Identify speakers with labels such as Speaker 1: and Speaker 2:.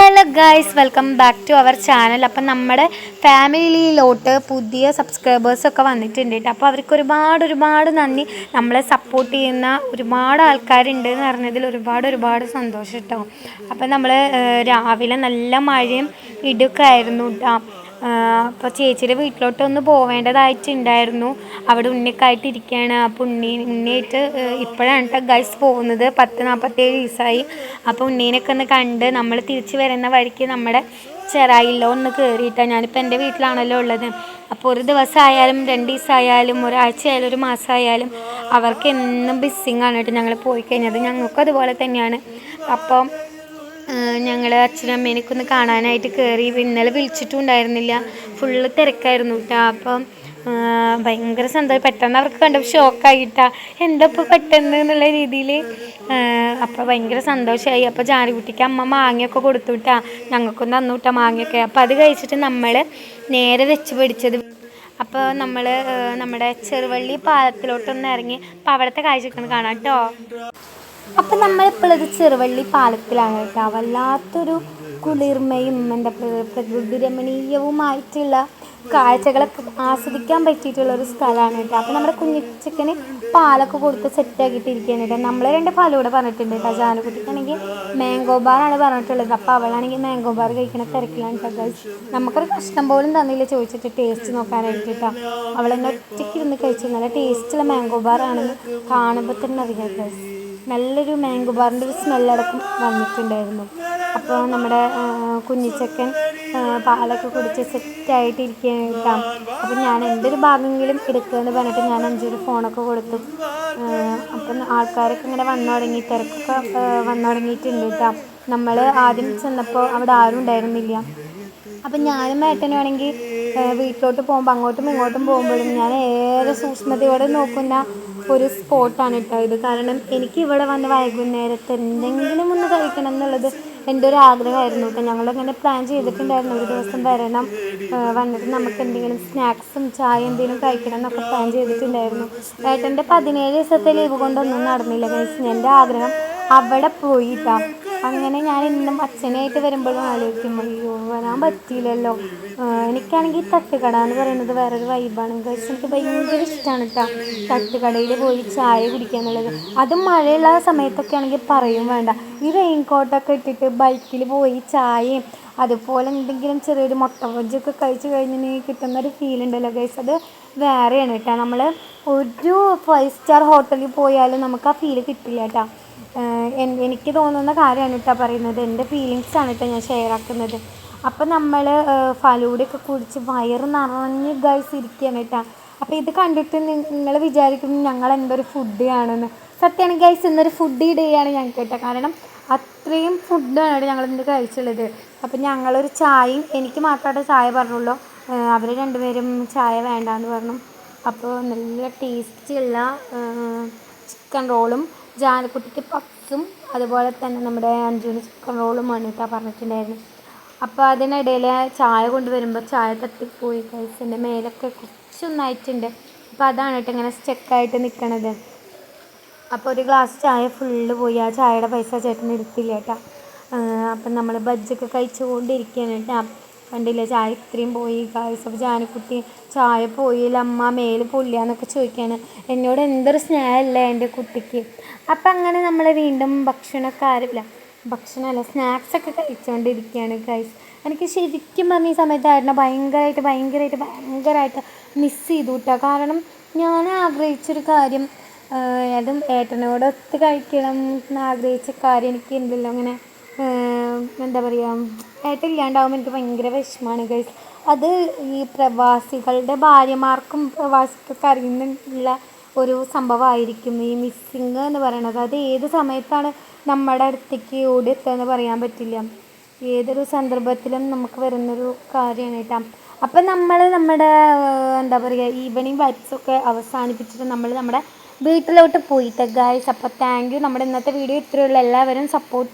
Speaker 1: Hello guys welcome back to our channel അപ്പം നമ്മുടെ ഫാമിലിയിലോട്ട് പുതിയ സബ്സ്ക്രൈബേഴ്സൊക്കെ വന്നിട്ടുണ്ട് അപ്പോൾ അവർക്ക് ഒരുപാട് ഒരുപാട് നന്ദി. നമ്മളെ സപ്പോർട്ട് ചെയ്യുന്ന ഒരുപാട് ആൾക്കാരുണ്ട് എന്ന് പറഞ്ഞതിൽ ഒരുപാട് ഒരുപാട് സന്തോഷം കേട്ടോ. അപ്പം നമ്മൾ രാവിലെ നല്ല മഴയും ഇടുക്കായിരുന്നു കേട്ടോ. അപ്പോൾ ചേച്ചിയുടെ വീട്ടിലോട്ട് ഒന്ന് പോവേണ്ടതായിട്ടുണ്ടായിരുന്നു. അവിടെ ഉണ്ണിക്കായിട്ട് ഇരിക്കുകയാണ് അപ്പോൾ ഉണ്ണി ഉണ്ണിയായിട്ട് ഇപ്പോഴാണ് കേട്ടോ ഗൈസ് പോകുന്നത്. പത്ത് നാൽപ്പത്തേഴ് ദിവസമായി. അപ്പോൾ ഉണ്ണീനൊക്കെ ഒന്ന് കണ്ട് നമ്മൾ തിരിച്ച് വരുന്ന വഴിക്ക് നമ്മുടെ ചെറായില്ലോ ഒന്ന് കയറിയിട്ടാണ് ഞാനിപ്പോൾ എന്റെ വീട്ടിലാണല്ലോ ഉള്ളത്. അപ്പോൾ ഒരു ദിവസമായാലും രണ്ട് ദിവസമായാലും ഒരാഴ്ചയായാലും ഒരു മാസമായാലും അവർക്ക് എന്നും ബിസ്സിങ്ങാണ് കേട്ടോ ഞങ്ങൾ പോയി കഴിഞ്ഞത്. ഞങ്ങൾക്കും അതുപോലെ തന്നെയാണ്. അപ്പം ഞങ്ങൾ അച്ഛനും അമ്മേനൊക്കെ ഒന്ന് കാണാനായിട്ട് കയറി ഇന്നലെ വിളിച്ചിട്ടുണ്ടായിരുന്നില്ല. ഫുള്ള് തിരക്കായിരുന്നു കേട്ടോ അപ്പം ഭയങ്കര സന്തോഷം. പെട്ടെന്ന് അവർക്ക് കണ്ടപ്പോൾ ഷോക്കായിട്ടാ. എന്താ ഇപ്പോൾ പെട്ടെന്ന് എന്നുള്ള രീതിയിൽ അപ്പോൾ ഭയങ്കര സന്തോഷമായി അപ്പോൾ ജാനുകുട്ടിക്ക് അമ്മ മാങ്ങയൊക്കെ കൊടുത്തു വിട്ടാ ഞങ്ങൾക്കും തന്നു വിട്ടാ മാങ്ങയൊക്കെ. അപ്പോൾ അത് കഴിച്ചിട്ട് നമ്മൾ നേരെ വെച്ച് പിടിച്ചത്. അപ്പോൾ നമ്മൾ നമ്മുടെ ചെറുവള്ളി പാലത്തിലോട്ടൊന്ന് ഇറങ്ങി. അപ്പോൾ അവിടുത്തെ കാഴ്ചയൊക്കെ ഒന്ന് കാണാം കേട്ടോ അപ്പം നമ്മളിപ്പോഴത് ചെറുവള്ളി പാലത്തിലാണ് കേട്ടോ. വല്ലാത്തൊരു കുളിർമയും എന്താ പ്ര- പ്രകൃതി രമണീയവുമായിട്ടുള്ള കാഴ്ചകളൊക്കെ ആസ്വദിക്കാൻ പറ്റിയിട്ടുള്ള ഒരു സ്ഥലമാണ് കേട്ടോ. അപ്പം നമ്മുടെ കുഞ്ഞിച്ചക്കന് പാലൊക്കെ കൊടുത്ത് സെറ്റാക്കിയിട്ടിരിക്കുകയാണ് കേട്ടോ. നമ്മൾ രണ്ട് പാലും കൂടെ പറഞ്ഞിട്ടുണ്ട് കേട്ടോ. ജാനുകുട്ടിക്കാണെങ്കിൽ മാംഗോ ബാറാണ് പറഞ്ഞിട്ടുള്ളത്. അപ്പോൾ അവളാണെങ്കിൽ മാംഗോ ബാർ കഴിക്കണ തിരക്കിലാണ് കേട്ടോ നമുക്കൊരു കഷ്ണം പോലും തന്നില്ല ചോദിച്ചിട്ട് ടേസ്റ്റ് നോക്കാനായിട്ട് കേട്ടോ. അവളെന്നെ ഒറ്റയ്ക്ക് ഇരുന്ന് കഴിച്ചു നല്ല ടേസ്റ്റുള്ള മാംഗോ ബാറാണെന്ന് കാണുമ്പോൾ തന്നെ അറിയാം ഗൈസ് നല്ലൊരു മാംഗോ ബാറിന്റെ ഒരു സ്മെല്ലടക്കം വന്നിട്ടുണ്ടായിരുന്നു. അപ്പോൾ നമ്മുടെ കുഞ്ഞിച്ചക്കൻ പാലൊക്കെ കുടിച്ച് സെറ്റായിട്ട് അപ്പം ഞാൻ എന്റെ ഒരു ഭാഗമെങ്കിലും എടുക്കുമെന്ന് പറഞ്ഞിട്ട് ഞാൻ അഞ്ചൊരു ഫോണൊക്കെ കൊടുത്തു. അപ്പം ആൾക്കാരൊക്കെ ഇങ്ങനെ വന്നു തുടങ്ങി തിരക്കൊക്കെ വന്നു തുടങ്ങിയിട്ടുണ്ട് കേട്ടോ. നമ്മൾ ആദ്യം ചെന്നപ്പോൾ അവിടെ ആരും ഉണ്ടായിരുന്നില്ല. അപ്പം ഞാനും ഏട്ടനും ആണെങ്കിൽ വീട്ടിലോട്ട് പോകുമ്പോൾ അങ്ങോട്ടും ഇങ്ങോട്ടും പോകുമ്പോഴും ഞാൻ ഏറെ സൂക്ഷ്മതയോടെ നോക്കുന്ന ഒരു സ്പോട്ടാണ് കേട്ടോ ഇത്. കാരണം എനിക്ക് ഇവിടെ വന്ന് വൈകുന്നേരത്ത് എന്തെങ്കിലും ഒന്ന് കഴിക്കണം എന്നുള്ളത് എന്റെ ഒരു ആഗ്രഹമായിരുന്നു കേട്ടോ. ഞങ്ങളിങ്ങനെ പ്ലാൻ ചെയ്തിട്ടുണ്ടായിരുന്നു. ഒരു ദിവസം വരണം വന്നിട്ട് നമുക്ക് എന്തെങ്കിലും സ്നാക്സും ചായ എന്തെങ്കിലും കഴിക്കണം എന്നൊക്കെ പ്ലാൻ ചെയ്തിട്ടുണ്ടായിരുന്നു. ഏട്ടന്റെ പതിനേഴ് ദിവസത്തെ ലീവ് കൊണ്ടൊന്നും നടന്നില്ല കഴിച്ച് എന്റെ ആഗ്രഹം അവിടെ പോയിട്ടാ അങ്ങനെ ഞാൻ ഇന്നും അച്ഛനായിട്ട് വരുമ്പോഴും ആലോചിക്കും അയ്യോ വരാൻ പറ്റിയില്ലല്ലോ. എനിക്കാണെങ്കിൽ തട്ടുകട എന്ന് പറയുന്നത് വേറൊരു വൈബാണ് കഴിച്ച് എനിക്ക് ഭയങ്കര ഇഷ്ടമാണ് കേട്ടോ തട്ടുകടയിൽ പോയി ചായ കുടിക്കുക എന്നുള്ളത്. അതും മഴയുള്ള സമയത്തൊക്കെ ആണെങ്കിൽ പറയും വേണ്ട. ഈ റെയിൻ കോട്ടൊക്കെ ഇട്ടിട്ട് ബൈക്കിൽ പോയി ചായയും അതുപോലെ എന്തെങ്കിലും ചെറിയൊരു മുട്ട ബജ്ജൊക്കെ കഴിച്ച് കഴിഞ്ഞിട്ടുണ്ടെങ്കിൽ കിട്ടുന്ന ഒരു ഫീൽ ഉണ്ടല്ലോ. ഗൈസ് അത് വേറെയാണ് കേട്ടോ നമ്മൾ ഒരു ഫൈവ് സ്റ്റാർ ഹോട്ടലിൽ പോയാലും നമുക്ക് ആ ഫീൽ കിട്ടില്ല കേട്ടോ എനിക്ക് തോന്നുന്ന കാര്യമാണ് കേട്ടോ പറയുന്നത്. എന്റെ ഫീലിങ്സാണ് ആണ് കേട്ടോ ഞാൻ ഷെയർ ആക്കുന്നത്. അപ്പം നമ്മൾ ഫലൂടയൊക്കെ കുടിച്ച് വയറ് നിറഞ്ഞ് ഗൈസ് ഇരിക്കുകയാണ് കേട്ടോ. അപ്പോൾ ഇത് കണ്ടിട്ട് നിങ്ങൾ വിചാരിക്കും ഞങ്ങൾ എന്തൊരു ഫുഡ് ആണെന്ന്. സത്യമാണ് ഗൈസ് ഇന്നൊരു ഫുഡ് ഇടുകയാണ് ഞങ്ങൾക്ക് കേട്ടോ. കാരണം അത്രയും ഫുഡാണ് ഞങ്ങൾ ഇന്ന് കഴിച്ചുള്ളത്. അപ്പം ഞങ്ങളൊരു ചായയും എനിക്ക് മാത്രമായിട്ട് ചായ പറഞ്ഞുള്ളൂ. അവർ രണ്ടുപേരും ചായ വേണ്ടാന്ന് പറഞ്ഞു. അപ്പോൾ നല്ല ടേസ്റ്റിയുള്ള ചിക്കൻ റോളും ജാനക്കുട്ടിക്ക് പപ്സും അതുപോലെ തന്നെ നമ്മുടെ അഞ്ചുവിന് ചിക്കൻ റോളുമാണ് കേട്ടോ പറഞ്ഞിട്ടുണ്ടായിരുന്നു. അപ്പോൾ അതിനിടയിൽ ചായ കൊണ്ടുവരുമ്പോൾ ചായ തട്ടിപ്പോയി കഴിച്ചതിന്റെ മേലൊക്കെ കുറച്ചൊന്നായിട്ടുണ്ട്. അപ്പോൾ അതാണ് കേട്ടോ ഇങ്ങനെ സ്റ്റെക്കായിട്ട് നിൽക്കണത് അപ്പോൾ ഒരു ഗ്ലാസ് ചായ ഫുള്ള് പോയി. ആ ചായയുടെ പൈസ ചേട്ടൻ എടുത്തില്ല കേട്ടോ. അപ്പം നമ്മൾ ബജ്ജൊക്കെ കഴിച്ചുകൊണ്ടിരിക്കുകയാണ് കേട്ടോ. കണ്ടില്ലേ? ചായ ഇത്രയും പോയി. ഗായ്സ് അപ്പോൾ ജാനക്കുട്ടി ചായ പോയില്ല. അമ്മ മേൽ എന്നൊക്കെ ചോദിക്കുകയാണ് എന്നോട് എന്തൊരു സ്നേഹമല്ലേ എന്റെ കുട്ടിക്ക്. അപ്പം അങ്ങനെ നമ്മൾ വീണ്ടും ഭക്ഷണമൊക്കെ ആരില്ല ഭക്ഷണമല്ല സ്നാക്സൊക്കെ കഴിച്ചുകൊണ്ടിരിക്കുകയാണ് ഗൈസ് എനിക്ക് ശരിക്കും പറഞ്ഞ ഈ സമയത്തായിരുന്നു ഭയങ്കരമായിട്ട് ഭയങ്കരമായിട്ട് ഭയങ്കരമായിട്ട് മിസ് ചെയ്തു കേട്ടോ കാരണം ഞാൻ ആഗ്രഹിച്ചൊരു കാര്യം അതും ഏട്ടനോടൊത്ത് കഴിക്കണം എന്ന് ആഗ്രഹിച്ച കാര്യം എനിക്ക് ഉണ്ടല്ലോ അങ്ങനെ എന്താ പറയുക ഏട്ടനില്ലാണ്ടാവുമ്പോൾ എനിക്ക് ഭയങ്കര വിഷമമാണ് ഗൈസ് അത് ഈ പ്രവാസികളുടെ ഭാര്യമാർക്കും പ്രവാസികൾക്ക് അറിയുന്നുള്ള ഒരു സംഭവമായിരിക്കും ഈ മിസ്സിങ് എന്ന് പറയുന്നത് അത് ഏത് സമയത്താണ് നമ്മുടെ അടുത്തേക്ക് ഓടിയെത്തുക എന്ന് പറയാൻ പറ്റില്ല. ഏതൊരു സന്ദർഭത്തിലും നമുക്ക് വരുന്നൊരു കാര്യമാണ് കേട്ടോ. അപ്പം നമ്മൾ നമ്മുടെ എന്താ പറയുക ഈവനിങ് വൈബ്സൊക്കെ അവസാനിപ്പിച്ചിട്ട് നമ്മൾ നമ്മുടെ വീട്ടിലോട്ട് പോയിട്ട് ഗായ്സ് അപ്പോൾ താങ്ക് യു നമ്മുടെ ഇന്നത്തെ വീഡിയോ ഇത്രയുള്ള എല്ലാവരും സപ്പോർട്ട്